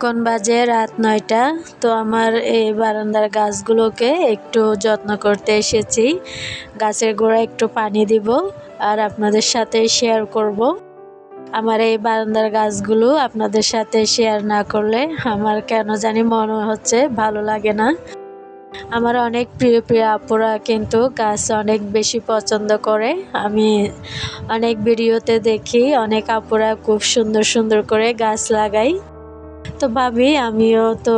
এখন বাজে রাত নয়টা, তো আমার এই বারান্দার গাছগুলোকে একটু যত্ন করতে এসেছি। গাছের গোড়া একটু পানি দিব আর আপনাদের সাথে শেয়ার করব। আমার এই বারান্দার গাছগুলো আপনাদের সাথে শেয়ার না করলে আমার কেন জানি মনে হচ্ছে ভালো লাগে না। আমার অনেক প্রিয় প্রিয় আপুরা কিন্তু গাছ অনেক বেশি পছন্দ করে। আমি অনেক ভিডিওতে দেখি, অনেক আপুরা খুব সুন্দর সুন্দর করে গাছ লাগাই তো ভাবি, আমিও তো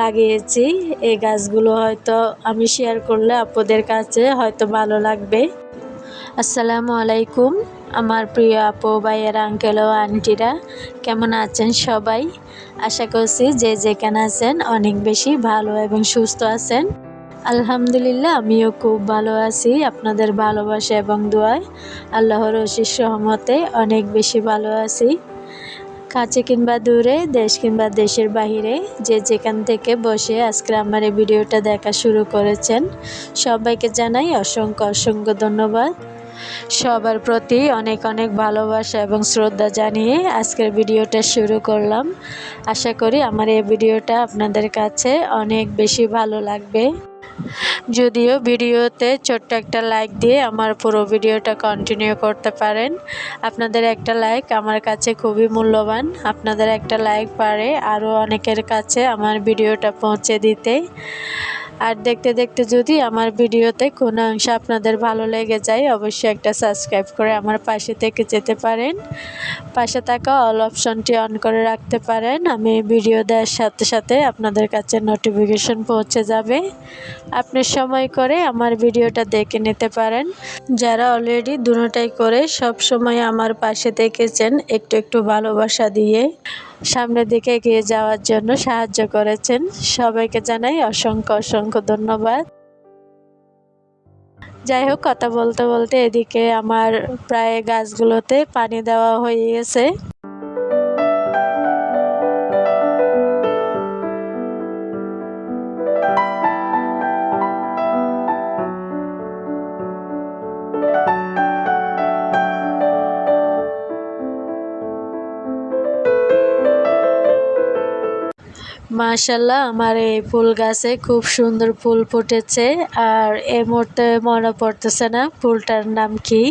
লাগিয়েছি। এই গাছগুলো হয়তো আমি শেয়ার করলে আপুদের কাছে হয়তো ভালো লাগবে। আসসালামু আলাইকুম, আমার প্রিয় আপু, ভাইয়ের আঙ্কেল ও আন্টিরা কেমন আছেন সবাই? আশা করছি যে যেখানে আছেন অনেক বেশি ভালো এবং সুস্থ আছেন। আলহামদুলিল্লাহ, আমিও খুব ভালো আছি, আপনাদের ভালোবাসা এবং দোয়ায়। আল্লাহর অশিস সহমতে অনেক বেশি ভালো আছি। কাছে কিংবা দূরে, দেশ কিংবা দেশের বাহিরে, যে যেখান থেকে বসে আজকে আমার এই ভিডিওটা দেখা শুরু করেছেন, সবাইকে জানাই অসংখ্য অসংখ্য ধন্যবাদ। সবার প্রতি অনেক অনেক ভালোবাসা এবং শ্রদ্ধা জানিয়ে আজকের ভিডিওটা শুরু করলাম। আশা করি আমার এই ভিডিওটা আপনাদের কাছে অনেক বেশি ভালো লাগবে। যদিও ভিডিওতে ছোট্ট একটা লাইক দিয়ে আমার পুরো ভিডিওটা কন্টিনিউ করতে পারেন। আপনাদের একটা লাইক আমার কাছে খুবই মূল্যবান। আপনাদের একটা লাইক পারে আরও অনেকের কাছে আমার ভিডিওটা পৌঁছে দিতে। আর দেখতে দেখতে যদি আমার ভিডিওতে কোনো অংশ আপনাদের ভালো লেগে যায়, অবশ্যই একটা সাবস্ক্রাইব করে আমার পাশে থেকে যেতে পারেন। পাশে থাকা অল অপশনটি অন করে রাখতে পারেন। আমি ভিডিও দেওয়ার সাথে সাথে আপনাদের কাছে নোটিফিকেশন পৌঁছে যাবে। আপনি সময় করে আমার ভিডিওটা দেখে নিতে পারেন। যারা অলরেডি দুটাই করে সব সময় আমার পাশে থেকেছেন একটু একটু ভালোবাসা দিয়ে সামনের দিকে এগিয়ে যাওয়ার জন্য সাহায্য করেছেন। সবাইকে জানাই অসংখ্য অসংখ্য ধন্যবাদ। যাই হোক কথা বলতে বলতে এদিকে আমার প্রায় গাছগুলোতে পানি দেওয়া হয়ে গেছে। মাশাল্লাহ আমার এই ফুল গাছে খুব সুন্দর ফুল ফুটেছে আর এই মুহূর্তে মনে পড়তেছে না ফুলটার নাম কি।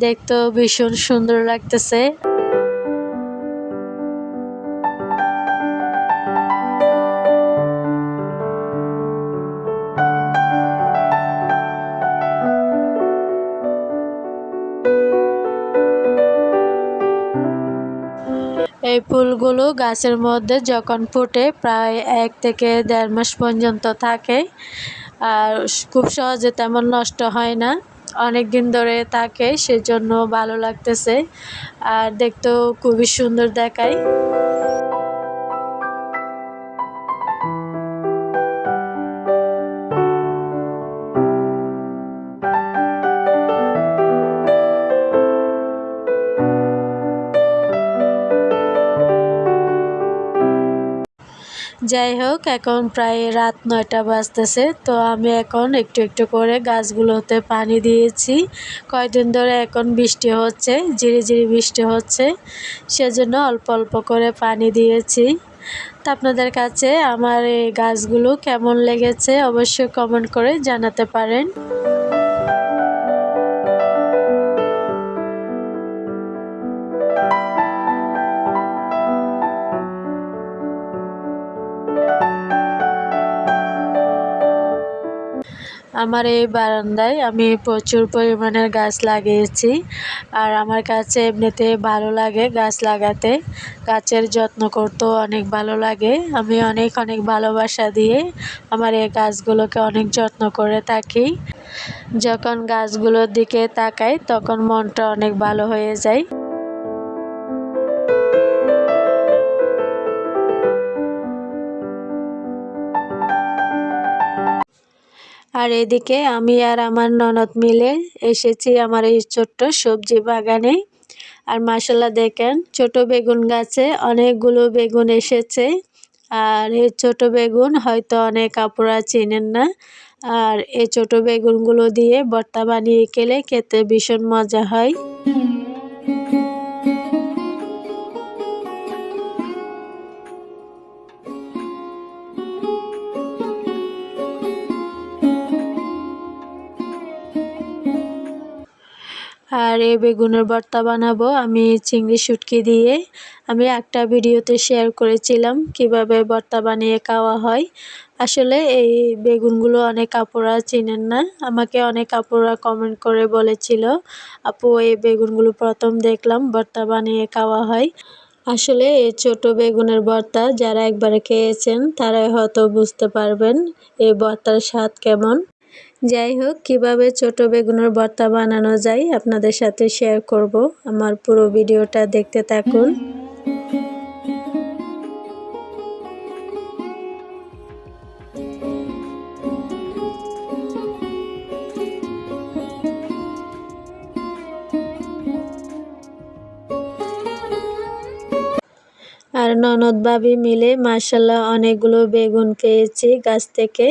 দেখতেও ভীষণ সুন্দর লাগতেছে। এই ফুলগুলো গাছের মধ্যে যখন ফুটে প্রায় এক থেকে দেড় মাস পর্যন্ত থাকে, আর খুব সহজে তেমন নষ্ট হয় না। অনেক দিন ধরে থাকে, সেজন্য ভালো লাগতেছে। আর দেখতেও খুবই সুন্দর দেখায়। যাই হোক, এখন প্রায় রাত নয়টা বাজতেছে, তো আমি এখন একটু একটু করে গাছগুলোতে পানি দিয়েছি। কয়েকদিন ধরে এখন বৃষ্টি হচ্ছে, ঝিরি ঝিরি বৃষ্টি হচ্ছে, সেজন্য অল্প অল্প করে পানি দিয়েছি। তা আপনাদের কাছে আমার এই গাছগুলো কেমন লেগেছে অবশ্যই কমেন্ট করে জানাতে পারেন। আমার এই বারান্দায় আমি প্রচুর পরিমাণের গাছ লাগিয়েছি। আর আমার কাছে এমনিতে ভালো লাগে গাছ লাগাতে। গাছের যত্ন করতেও অনেক ভালো লাগে। আমি অনেক অনেক ভালোবাসা দিয়ে আমার এই গাছগুলোকে অনেক যত্ন করে থাকি। যখন গাছগুলোর দিকে তাকাই, তখন মনটা অনেক ভালো হয়ে যায়। আর এদিকে আমি আর আমার ননদ মিলে এসেছি আমার এই ছোট্ট সবজি বাগানে। আর মাসাল্লাহ দেখেন, ছোট বেগুন গাছে অনেকগুলো বেগুন এসেছে। আর এই ছোট বেগুন হয়তো অনেক আপুরা চেনেন না। আর এই ছোট বেগুনগুলো দিয়ে ভর্তা বানিয়ে খেলে খেতে ভীষণ মজা হয়। আর এই বেগুনের ভর্তা বানাবো, আমি চিংড়ি শুটকি দিয়ে। আমি একটা ভিডিওতে শেয়ার করেছিলাম কীভাবে ভর্তা বানিয়ে খাওয়া হয়। আসলে এই বেগুনগুলো অনেক আপুরা চিনেন না, আমাকে অনেক আপুরা কমেন্ট করে বলেছিল, আপু, এই বেগুনগুলো প্রথম দেখলাম ভর্তা বানিয়ে খাওয়া হয়। আসলে এই ছোট বেগুনের ভর্তা যারা একবার খেয়েছেন, তারাই হয়তো বুঝতে পারবেন এই ভর্তার স্বাদ কেমন। যাই হোক, কীভাবে ছোট বেগুনের ভর্তা বানানো যায় আপনাদের সাথে শেয়ার করব। আমার পুরো ভিডিওটা দেখতে থাকুন। আর ননদ ভাবি মিলে মাসাল্লাহ অনেকগুলো বেগুন খেয়েছি গাছ থেকে।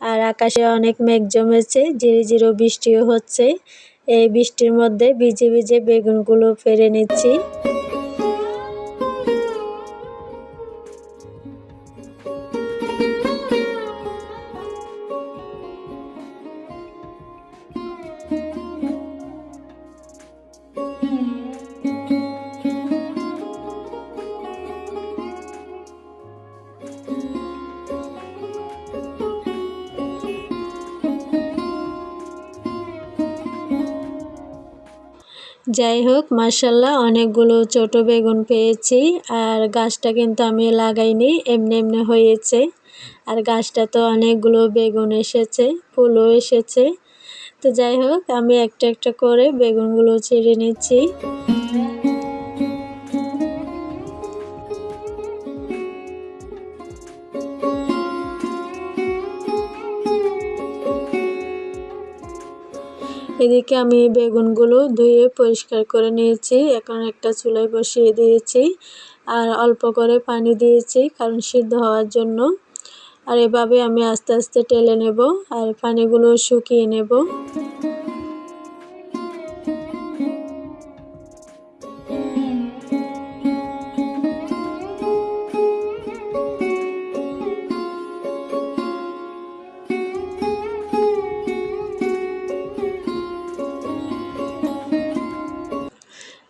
আর আকাশে অনেক মেঘ জমেছে, ঝিরি ঝিরো বৃষ্টিও হচ্ছে। এই বৃষ্টির মধ্যে ভিজে ভিজে বেগুনগুলো ফেরে নিচ্ছি। যাই হোক মার্শাল্লাহ অনেকগুলো ছোট বেগুন পেয়েছি। আর গাছটা কিন্তু আমি লাগাইনি, এমনি এমনি হয়েছে। আর গাছটা তো অনেকগুলো বেগুন এসেছে, ফুলও এসেছে। তো যাই হোক, আমি একটা একটা করে বেগুনগুলো ছিঁড়ে নিচ্ছি। এদিকে আমি বেগুনগুলো ধুয়ে পরিষ্কার করে নিয়েছি। এখন একটা চুলায় বসিয়ে দিয়েছি আর অল্প করে পানি দিয়েছি কারণ সিদ্ধ হওয়ার জন্য। আর এভাবে আমি আস্তে আস্তে টেলে নেব আর পানিগুলো শুকিয়ে নেব।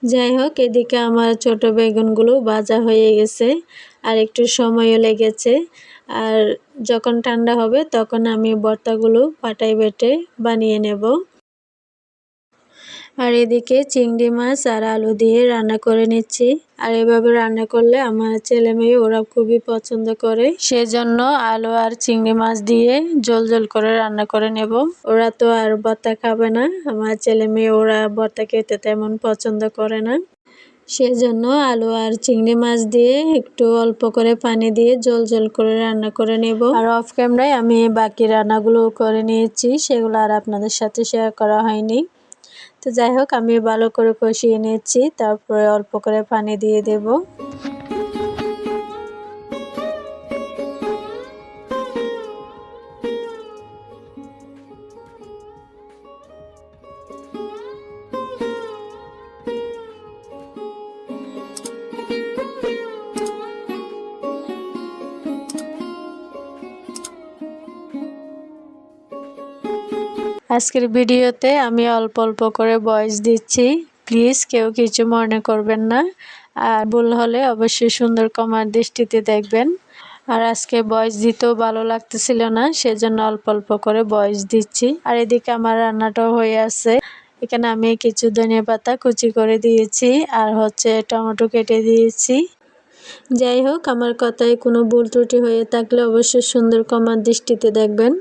যাই হোক এদিকে আমার ছোট বেগুনগুলো ভাজা হয়ে গেছে আর একটু সময়ও লেগেছে। আর যখন ঠান্ডা হবে, তখন আমি ভর্তাগুলো পাটাই বেটে বানিয়ে নেব। আর এদিকে চিংড়ি মাছ আর আলু দিয়ে রান্না করে নিচ্ছি। আর এভাবে রান্না করলে আমার ছেলে মেয়ে ওরা খুবই পছন্দ করে। সেজন্য আলু আর চিংড়ি মাছ দিয়ে জল জল করে রান্না করে নেব। ওরা তো আর ভর্তা খাবে না। আমার ছেলে মেয়ে ওরা ভর্তা খেতে তেমন পছন্দ করে না। সেজন্য আলু আর চিংড়ি মাছ দিয়ে একটু অল্প করে পানি দিয়ে জল জল করে রান্না করে নেব। আর অফ ক্যামেরায় আমি বাকি রান্নাগুলো করে নিয়েছি। সেগুলো আর আপনাদের সাথে শেয়ার করা হয়নি। তো যাই হোক আমি ভালো করে কষিয়ে নিচ্ছি তারপরে অল্প করে পানি দিয়ে দেব। আজকের ভিডিওতে আমি অল্প অল্প করে ভয়েস দিচ্ছি। প্লিজ কেউ কিছু মনে করবেন না। আর ভুল হলে অবশ্যই সুন্দর কমার দৃষ্টিতে দেখবেন। আর আজকে বয়স দিতেও ভালো লাগতেছিল না, সেজন্য অল্প অল্প করে বয়স দিচ্ছি। আর এদিকে আমার রান্নাটাও হয়ে আছে। এখানে আমি কিছু ধনিয়া পাতা কুচি করে দিয়েছি, আর হচ্ছে টমেটো কেটে দিয়েছি। যাই হোক, আমার কথায় কোনো ভুল ত্রুটি হয়ে থাকলে অবশ্যই সুন্দর কমার দৃষ্টিতে দেখবেন।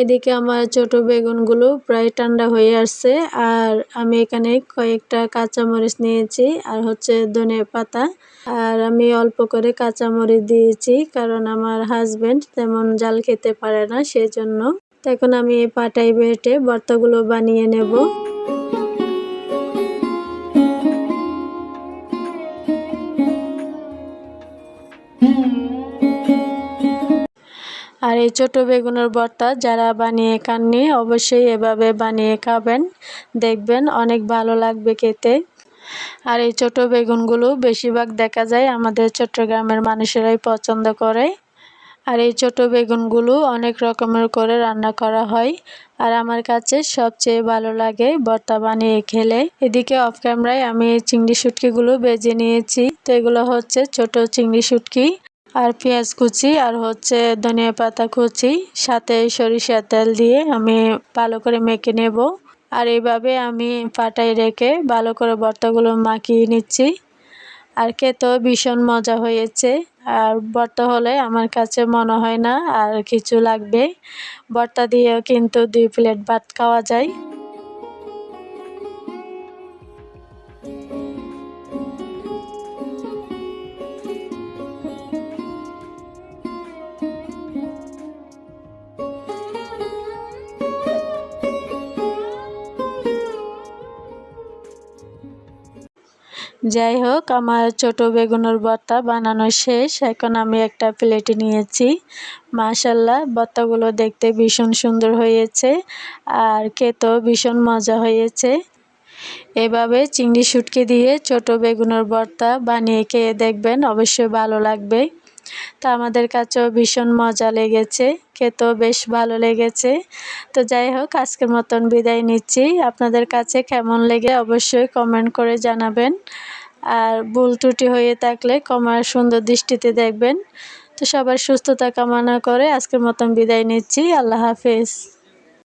এদিকে আমার ছোট বেগুনগুলো প্রায় ঠান্ডা হয়ে আসছে, আর আমি এখানে কয়েকটা কাঁচামরিচ নিয়েছি, আর হচ্ছে ধনে পাতা। আর আমি অল্প করে কাঁচামরিচ দিয়েছি, কারণ আমার হাজব্যান্ড তেমন জাল খেতে পারে না, সেজন্য। এখন আমি পাটাই বেটে ভর্তাগুলো বানিয়ে নেব। আর এই ছোটো বেগুনের ভর্তা যারা বানিয়ে খাননি, অবশ্যই এভাবে বানিয়ে খাবেন। দেখবেন অনেক ভালো লাগবে খেতে। আর এই ছোটো বেগুনগুলো বেশিরভাগ দেখা যায় আমাদের চট্টগ্রামের মানুষেরাই পছন্দ করে। আর এই ছোট বেগুনগুলো অনেক রকমের করে রান্না করা হয়। আর আমার কাছে সবচেয়ে ভালো লাগে ভর্তা বানিয়ে খেলে। এদিকে অফ ক্যামেরায় আমি চিংড়ি শুটকিগুলো বেজে নিয়েছি। তো এগুলো হচ্ছে ছোট চিংড়ি শুটকি। আর পেঁয়াজ কুচি আর হচ্ছে ধনিয়া পাতা কুচি, সাথে সরিষার তেল দিয়ে আমি ভালো করে মেখে নেব। আর এইভাবে আমি পাটায় রেখে ভালো করে ভর্তাগুলো মাখিয়ে নিচ্ছি। আর খেতেও ভীষণ মজা হয়েছে। আর ভর্তা হলে আমার কাছে মনে হয় না আর কিছু লাগবে। ভর্তা দিয়েও কিন্তু দুই প্লেট ভাত খাওয়া যায়। যাই হোক আমার ছোট বেগুনের ভর্তা বানানো শেষ। এখন আমি একটা প্লেটে নিয়েছি। মাশাল্লাহ ভর্তাগুলো দেখতে ভীষণ সুন্দর হয়েছে আর খেতেও ভীষণ মজা হয়েছে। এভাবে চিংড়ি শুটকি দিয়ে ছোট বেগুনের ভর্তা বানিয়ে খেয়ে দেখবেন, অবশ্যই ভালো লাগবে। তা আমাদের কাছেও ভীষণ মজা লেগেছে, খেতেও বেশ ভালো লেগেছে। তো যাই হোক, আজকের মতন বিদায় নিচ্ছি। আপনাদের কাছে কেমন লেগে অবশ্যই কমেন্ট করে জানাবেন। আর ভুল ত্রুটি হয়ে থাকলে কমার সুন্দর দৃষ্টিতে দেখবেন। তো সবার সুস্থতা কামনা করে আজকের মতন বিদায় নিচ্ছি। আল্লাহ হাফেজ।